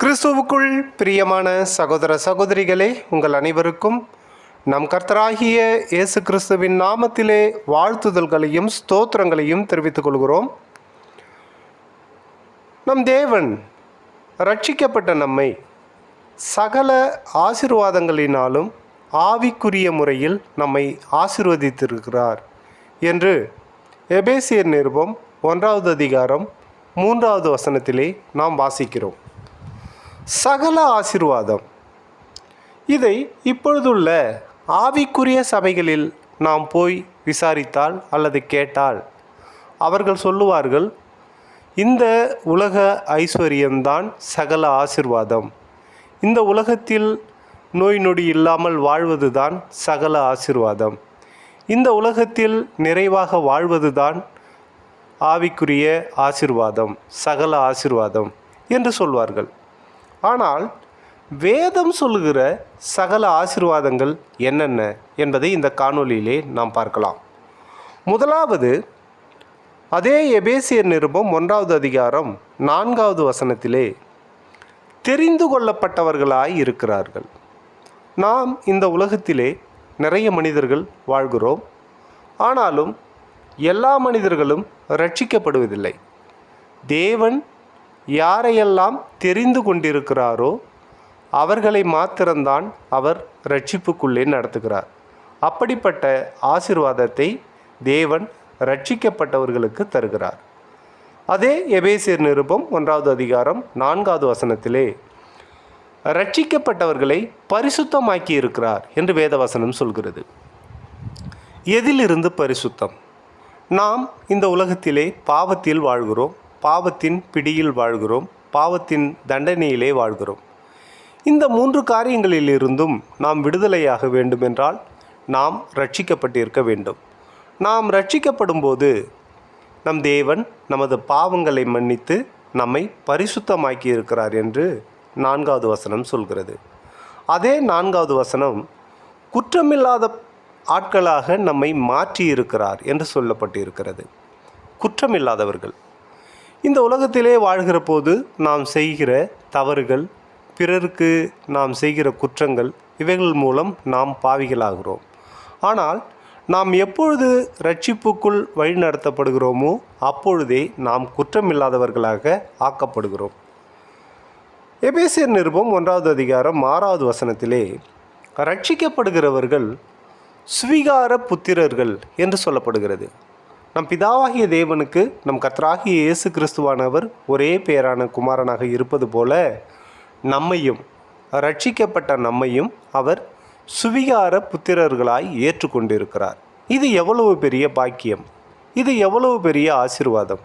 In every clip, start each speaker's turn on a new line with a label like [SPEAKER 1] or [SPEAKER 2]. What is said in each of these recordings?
[SPEAKER 1] கிறிஸ்துவுக்குள் பிரியமான சகோதர சகோதரிகளே உங்கள் அனைவருக்கும் நம் கர்த்தராகிய இயேசு கிறிஸ்துவின் நாமத்திலே வாழ்த்துதல்களையும் ஸ்தோத்திரங்களையும் தெரிவித்துக் கொள்கிறோம். நம் தேவன் ரட்சிக்கப்பட்ட நம்மை சகல ஆசீர்வாதங்களினாலும் ஆவிக்குரிய முறையில் நம்மை ஆசிர்வதித்திருக்கிறார் என்று எபேசியர் நிருபம் ஒன்றாவது அதிகாரம் மூன்றாவது வசனத்திலே நாம் வாசிக்கிறோம். சகல ஆசீர்வாதம். இதை இப்பொழுதுள்ள ஆவிக்குரிய சபைகளில் நாம் போய் விசாரித்தால் அல்லது கேட்டால் அவர்கள் சொல்லுவார்கள் இந்த உலக ஐஸ்வர்யம்தான் சகல ஆசிர்வாதம். இந்த உலகத்தில் நோய் நொடி இல்லாமல் வாழ்வதுதான் சகல ஆசிர்வாதம். இந்த உலகத்தில் நிறைவாக வாழ்வதுதான் ஆவிக்குரிய ஆசிர்வாதம் சகல ஆசிர்வாதம் என்று சொல்வார்கள். ஆனால் வேதம் சொல்லுகிற சகல ஆசிர்வாதங்கள் என்னென்ன என்பதை இந்த காணொலியிலே நாம் பார்க்கலாம். முதலாவது அதே எபேசியர் நிருபம் ஒன்றாவது அதிகாரம் நான்காவது வசனத்திலே தெரிந்து கொள்ளப்பட்டவர்களாய் இருக்கிறார்கள். நாம் இந்த உலகத்திலே நிறைய மனிதர்கள் வாழ்கிறோம். ஆனாலும் எல்லா மனிதர்களும் ரட்சிக்கப்படுவதில்லை. தேவன் யாரையெல்லாம் தெரிந்து கொண்டிருக்கிறாரோ அவர்களை மாத்திரம்தான் அவர் ரட்சிப்புக்குள்ளே நடத்துகிறார். அப்படிப்பட்ட ஆசிர்வாதத்தை தேவன் ரட்சிக்கப்பட்டவர்களுக்கு தருகிறார். அதே எபேசியர் நிருபம் ஒன்றாவது அதிகாரம் நான்காவது வசனத்திலே ரட்சிக்கப்பட்டவர்களை பரிசுத்தமாக்கி இருக்கிறார் என்று வேதவசனம் சொல்கிறது. எதிலிருந்து பரிசுத்தம்? நாம் இந்த உலகத்திலே பாவத்தில் வாழ்கிறோம். பாவத்தின் பிடியில் வாழ்கிறோம் பாவத்தின் தண்டனையிலே வாழ்கிறோம். இந்த மூன்று காரியங்களிலிருந்தும் நாம் விடுதலையாக வேண்டுமென்றால் நாம் ரட்சிக்கப்பட்டிருக்க வேண்டும். நாம் ரட்சிக்கப்படும் போது நம் தேவன் நமது பாவங்களை மன்னித்து நம்மை பரிசுத்தமாக்கி இருக்கிறார் என்று நான்காவது வசனம் சொல்கிறது. அதே நான்காவது வசனம் குற்றமில்லாத ஆட்களாக நம்மை மாற்றி இருக்கிறார் என்று சொல்லப்பட்டிருக்கிறது. குற்றமில்லாதவர்கள். இந்த உலகத்திலே வாழ்கிற போது நாம் செய்கிற தவறுகள் பிறருக்கு நாம் செய்கிற குற்றங்கள் இவைகள் மூலம் நாம் பாவிகளாகிறோம். ஆனால் நாம் எப்பொழுது ரட்சிப்புக்குள் வழிநடத்தப்படுகிறோமோ அப்பொழுதே நாம் குற்றமில்லாதவர்களாக ஆக்கப்படுகிறோம். எபேசியர் நிருபம் ஒன்றாவது அதிகாரம் ஆறாவது வசனத்திலே ரட்சிக்கப்படுகிறவர்கள் சுவீகார புத்திரர்கள் என்று சொல்லப்படுகிறது. நம் பிதாவாகிய தேவனுக்கு நம் கத்தராகிய இயேசு கிறிஸ்துவானவர் ஒரே பெயரான குமாரனாக இருப்பது போல நம்மையும் ரட்சிக்கப்பட்ட நம்மையும் அவர் சுவிகார புத்திரர்களாய் ஏற்றுக்கொண்டிருக்கிறார். இது எவ்வளவு பெரிய பாக்கியம்? இது எவ்வளவு பெரிய ஆசிர்வாதம்?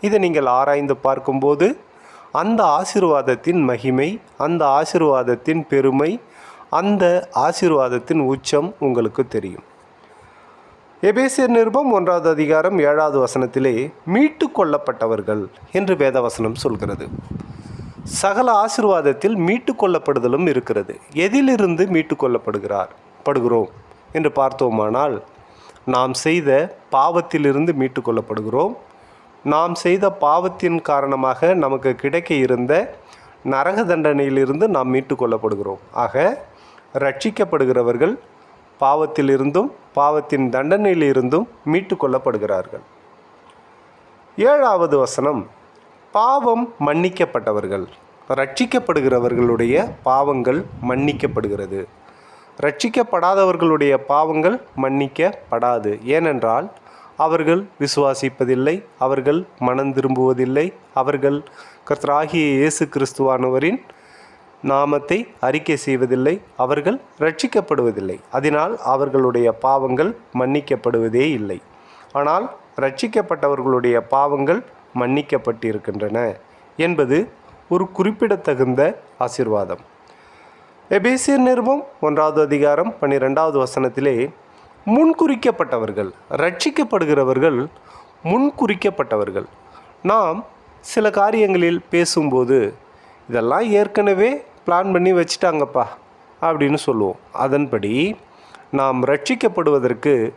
[SPEAKER 1] இதை நீங்கள் ஆராய்ந்து பார்க்கும்போது அந்த ஆசிர்வாதத்தின் மகிமை அந்த ஆசிர்வாதத்தின் பெருமை அந்த ஆசிர்வாதத்தின் உச்சம் உங்களுக்கு தெரியும். எபேசியர் நிருபம் ஒன்றாவது அதிகாரம் ஏழாவது வசனத்திலே மீட்டு கொள்ளப்பட்டவர்கள் என்று வேதவசனம் சொல்கிறது. சகல ஆசிர்வாதத்தில் மீட்டு கொள்ளப்படுதலும் இருக்கிறது. எதிலிருந்து மீட்டு கொள்ளப்படுகிறார் படுகிறோம் என்று பார்த்தோமானால் நாம் செய்த பாவத்திலிருந்து மீட்டு கொள்ளப்படுகிறோம் நாம் செய்த பாவத்தின் காரணமாக நமக்கு கிடைக்க இருந்த நரக தண்டனையிலிருந்து நாம் மீட்டு கொள்ளப்படுகிறோம். ஆக ரட்சிக்கப்படுகிறவர்கள் பாவத்திலிருந்தும் பாவத்தின் தண்டனையிலிருந்தும் மீட்டு கொள்ளப்படுகிறார்கள். ஏழாவது வசனம் பாவம் மன்னிக்கப்பட்டவர்கள். ரட்சிக்கப்படுகிறவர்களுடைய பாவங்கள் மன்னிக்கப்படுகிறது. ரட்சிக்கப்படாதவர்களுடைய பாவங்கள் மன்னிக்கப்படாது. ஏனென்றால் அவர்கள் விசுவாசிப்பதில்லை அவர்கள் மனம் திரும்புவதில்லை அவர்கள் கர்த்தராகிய இயேசு கிறிஸ்துவானவரின் நாமத்தை அறிக்கை செய்வதில்லை அவர்கள் ரட்சிக்கப்படுவதில்லை அதனால் அவர்களுடைய பாவங்கள் மன்னிக்கப்படுவதே இல்லை. ஆனால் ரட்சிக்கப்பட்டவர்களுடைய பாவங்கள் மன்னிக்கப்பட்டிருக்கின்றன என்பது ஒரு குறிப்பிடத்தகுந்த ஆசிர்வாதம். எபேசியர் நிறுவம் ஒன்றாவது அதிகாரம் பன்னிரெண்டாவது வசனத்திலே முன்குறிக்கப்பட்டவர்கள் ரட்சிக்கப்படுகிறவர்கள் முன்குறிக்கப்பட்டவர்கள். நாம் சில காரியங்களில் பேசும்போது இதெல்லாம் ஏற்கனவே பிளான் பண்ணி வச்சுட்டாங்கப்பா அப்படின்னு சொல்லுவோம். அதன்படி நாம் ரட்சிக்கப்படுவதற்கு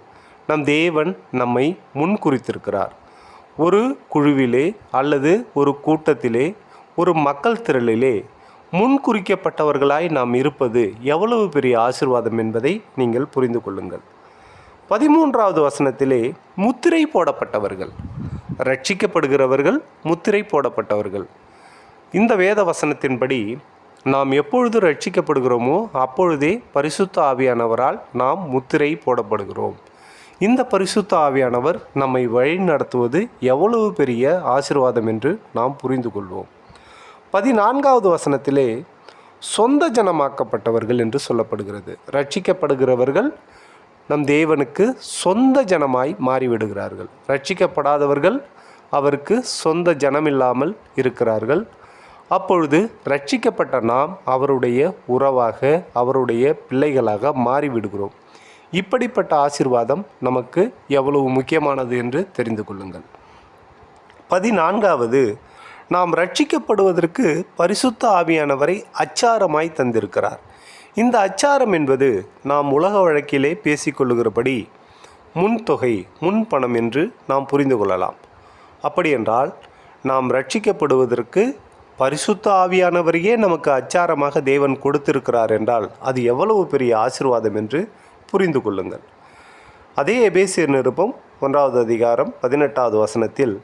[SPEAKER 1] நம் தேவன் நம்மை முன்குறித்திருக்கிறார். ஒரு குழுவிலே அல்லது ஒரு கூட்டத்திலே ஒரு மக்கள் திரளிலே முன்குறிக்கப்பட்டவர்களாய் நாம் இருப்பது எவ்வளவு பெரிய ஆசிர்வாதம் என்பதை நீங்கள் புரிந்து கொள்ளுங்கள். பதிமூன்றாவது வசனத்திலே முத்திரை போடப்பட்டவர்கள். ரட்சிக்கப்படுகிறவர்கள் முத்திரை போடப்பட்டவர்கள். இந்த வேத வசனத்தின்படி நாம் எப்பொழுது ரட்சிக்கப்படுகிறோமோ அப்பொழுதே பரிசுத்த ஆவியானவரால் நாம் முத்திரை போடப்படுகிறோம். இந்த பரிசுத்த ஆவியானவர் நம்மை வழி நடத்துவது எவ்வளவு பெரிய ஆசிர்வாதம் என்று நாம் புரிந்து கொள்வோம். பதினான்காவது வசனத்திலே சொந்த ஜனமாக்கப்பட்டவர்கள் என்று சொல்லப்படுகிறது. ரட்சிக்கப்படுகிறவர்கள் நம் தேவனுக்கு சொந்த ஜனமாய் மாறிவிடுகிறார்கள். ரட்சிக்கப்படாதவர்கள் அவருக்கு சொந்த ஜனமில்லாமல் இருக்கிறார்கள். அப்பொழுது ரட்சிக்கப்பட்ட நாம் அவருடைய உறவாக அவருடைய பிள்ளைகளாக மாறிவிடுகிறோம். இப்படிப்பட்ட ஆசிர்வாதம் நமக்கு எவ்வளவு முக்கியமானது என்று தெரிந்து கொள்ளுங்கள். பதினான்காவது நாம் ரட்சிக்கப்படுவதற்கு பரிசுத்த ஆவியானவரை அச்சாரமாய் தந்திருக்கிறார். இந்த அச்சாரம் என்பது நாம் உலக வழக்கிலே பேசிக்கொள்ளுகிறபடி முன்தொகை முன் பணம் என்று நாம் புரிந்து கொள்ளலாம். அப்படியென்றால் நாம் ரட்சிக்கப்படுவதற்கு பரிசுத்த ஆவியானவரையே நமக்கு அச்சாரமாக தேவன் கொடுத்திருக்கிறார் என்றால் அது எவ்வளவு பெரிய ஆசிர்வாதம் என்று புரிந்து கொள்ளுங்கள். அதே எபேசியர் நிருபம் ஒன்றாவது அதிகாரம் பதினெட்டாவது வசனத்தில்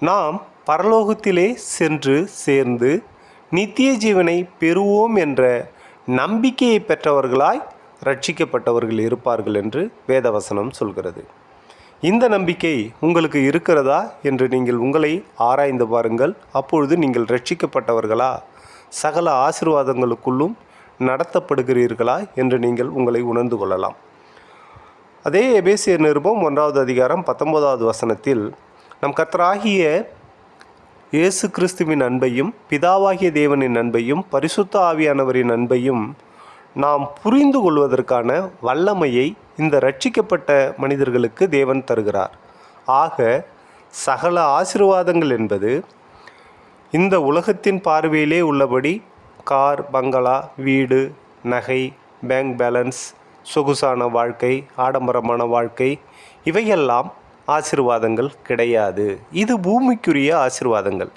[SPEAKER 1] நாம் பரலோகத்திலே சென்று சேர்ந்து நித்திய ஜீவனை பெறுவோம் என்ற நம்பிக்கையை பெற்றவர்களாய் ரட்சிக்கப்பட்டவர்கள் இருப்பார்கள் என்று வேதவசனம் சொல்கிறது. இந்த நம்பிக்கை உங்களுக்கு இருக்கிறதா என்று நீங்கள் உங்களை ஆராய்ந்து பாருங்கள். அப்பொழுது நீங்கள் ரட்சிக்கப்பட்டவர்களா சகல ஆசிர்வாதங்களுக்குள்ளும் நடத்தப்படுகிறீர்களா? என்று நீங்கள் உங்களை உணர்ந்து கொள்ளலாம். அதே எபேசிய நிருபம் ஒன்றாவது அதிகாரம் பத்தொன்பதாவது வசனத்தில் நம் கத்தராகிய இயேசு கிறிஸ்துவின் அன்பையும் பிதாவாகிய தேவனின் அன்பையும் பரிசுத்த ஆவியானவரின் அன்பையும் நாம் புரிந்து கொள்வதற்கான வல்லமையை இந்த ரட்சிக்கப்பட்ட மனிதர்களுக்கு தேவன் தருகிறார். ஆக சகல ஆசீர்வாதங்கள் என்பது இந்த உலகத்தின் பார்வையிலே உள்ளபடி கார் பங்களா வீடு நகை பேங்க் பேலன்ஸ் சொகுசான வாழ்க்கை ஆடம்பரமான வாழ்க்கை இவையெல்லாம் ஆசிர்வாதங்கள் கிடையாது. இது பூமிக்குரிய ஆசிர்வாதங்கள்.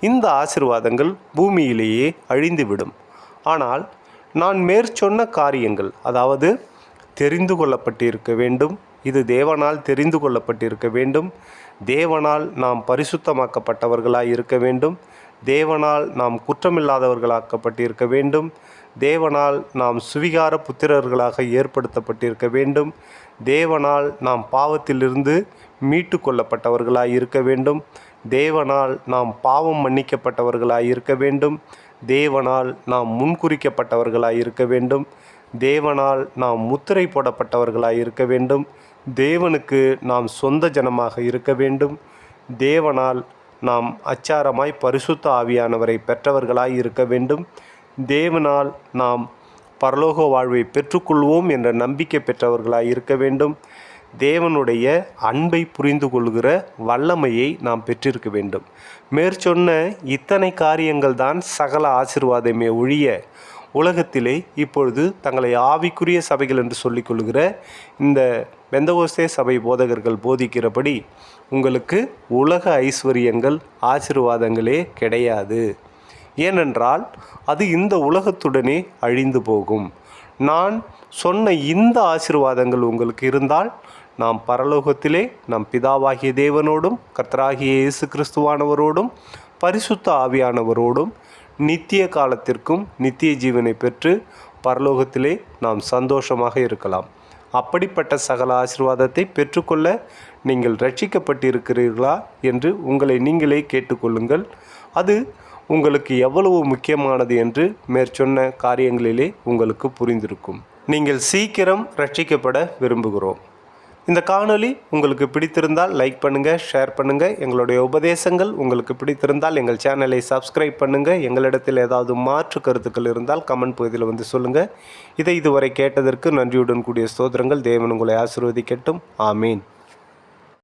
[SPEAKER 1] இந்த ஆசிர்வாதங்கள் பூமியிலேயே அழிந்துவிடும். ஆனால் நான் மேற்சொன்ன காரியங்கள் அதாவது தெரிந்து கொள்ளப்பட்டிருக்க வேண்டும். இது தேவனால் தெரிந்து கொள்ளப்பட்டிருக்க வேண்டும். தேவனால் நாம் பரிசுத்தமாக்கப்பட்டவர்களாக இருக்க வேண்டும். தேவனால் நாம் குற்றமில்லாதவர்களாக்கப்பட்டிருக்க வேண்டும். தேவனால் நாம் சுவிகார புத்திரர்களாக ஏற்படுத்தப்பட்டிருக்க வேண்டும். தேவனால் நாம் பாவத்திலிருந்து மீட்டு கொள்ளப்பட்டவர்களாக இருக்க வேண்டும். தேவனால் நாம் பாவம் மன்னிக்கப்பட்டவர்களாக இருக்க வேண்டும். தேவனால் நாம் முன்குறிக்கப்பட்டவர்களாய் இருக்க வேண்டும். தேவனால் நாம் முத்திரை போடப்பட்டவர்களாய் இருக்க வேண்டும். தேவனுக்கு நாம் சொந்த ஜனமாக இருக்க வேண்டும். தேவனால் நாம் அச்சாரமாய் பரிசுத்த ஆவியானவரை பெற்றவர்களாய் இருக்க வேண்டும். தேவனால் நாம் பரலோக வாழ்வை பெற்றுக்கொள்வோம் என்ற நம்பிக்கை பெற்றவர்களாய் இருக்க வேண்டும். தேவனுடைய அன்பை புரிந்து கொள்கிற வல்லமையை நாம் பெற்றிருக்க வேண்டும். மேற்சொன்ன இத்தனை காரியங்கள் தான் சகல ஆசிர்வாதமே ஒழிய உலகத்திலே இப்பொழுது தங்களை ஆவிக்குரிய சபைகள் என்று சொல்லிக் கொள்கிற இந்த பெந்தகோஸ்தே சபை போதகர்கள் போதிக்கிறபடி உங்களுக்கு உலக ஐஸ்வர்யங்கள் ஆசிர்வாதங்களே கிடையாது. ஏனென்றால் அது இந்த உலகத்துடனே அழிந்து போகும். நான் சொன்ன இந்த ஆசிர்வாதங்கள் உங்களுக்கு இருந்தால் நாம் பரலோகத்திலே நம் பிதாவாகிய தேவனோடும் கர்த்தராகிய இயேசு கிறிஸ்துவானவரோடும் பரிசுத்த ஆவியானவரோடும் நித்திய காலத்திற்கும் நித்திய ஜீவனை பெற்று பரலோகத்திலே நாம் சந்தோஷமாக இருக்கலாம். அப்படிப்பட்ட சகல ஆசீர்வாதத்தை பெற்றுக்கொள்ள நீங்கள் ரட்சிக்கப்பட்டிருக்கிறீர்களா என்று உங்களை நீங்களே கேட்டுக்கொள்ளுங்கள். அது உங்களுக்கு எவ்வளவு முக்கியமானது என்று மேற்சொன்ன காரியங்களிலே உங்களுக்கு புரிந்திருக்கும். நீங்கள் சீக்கிரம் ரட்சிக்கப்பட விரும்புகிறோம். இந்த காணொலி உங்களுக்கு பிடித்திருந்தால் லைக் பண்ணுங்கள் ஷேர் பண்ணுங்கள் எங்களுடைய உபதேசங்கள் உங்களுக்கு பிடித்திருந்தால் எங்கள் சேனலை சப்ஸ்கிரைப் பண்ணுங்கள் எங்களிடத்தில் ஏதாவது மாற்று கருத்துக்கள் இருந்தால் கமெண்ட் பகுதியில் வந்து சொல்லுங்கள் இதை இதுவரை கேட்டதற்கு நன்றியுடன் கூடிய ஸ்தோத்திரங்கள். தேவன் உங்களை ஆசிர்வதிக்கட்டும். ஆமீன்.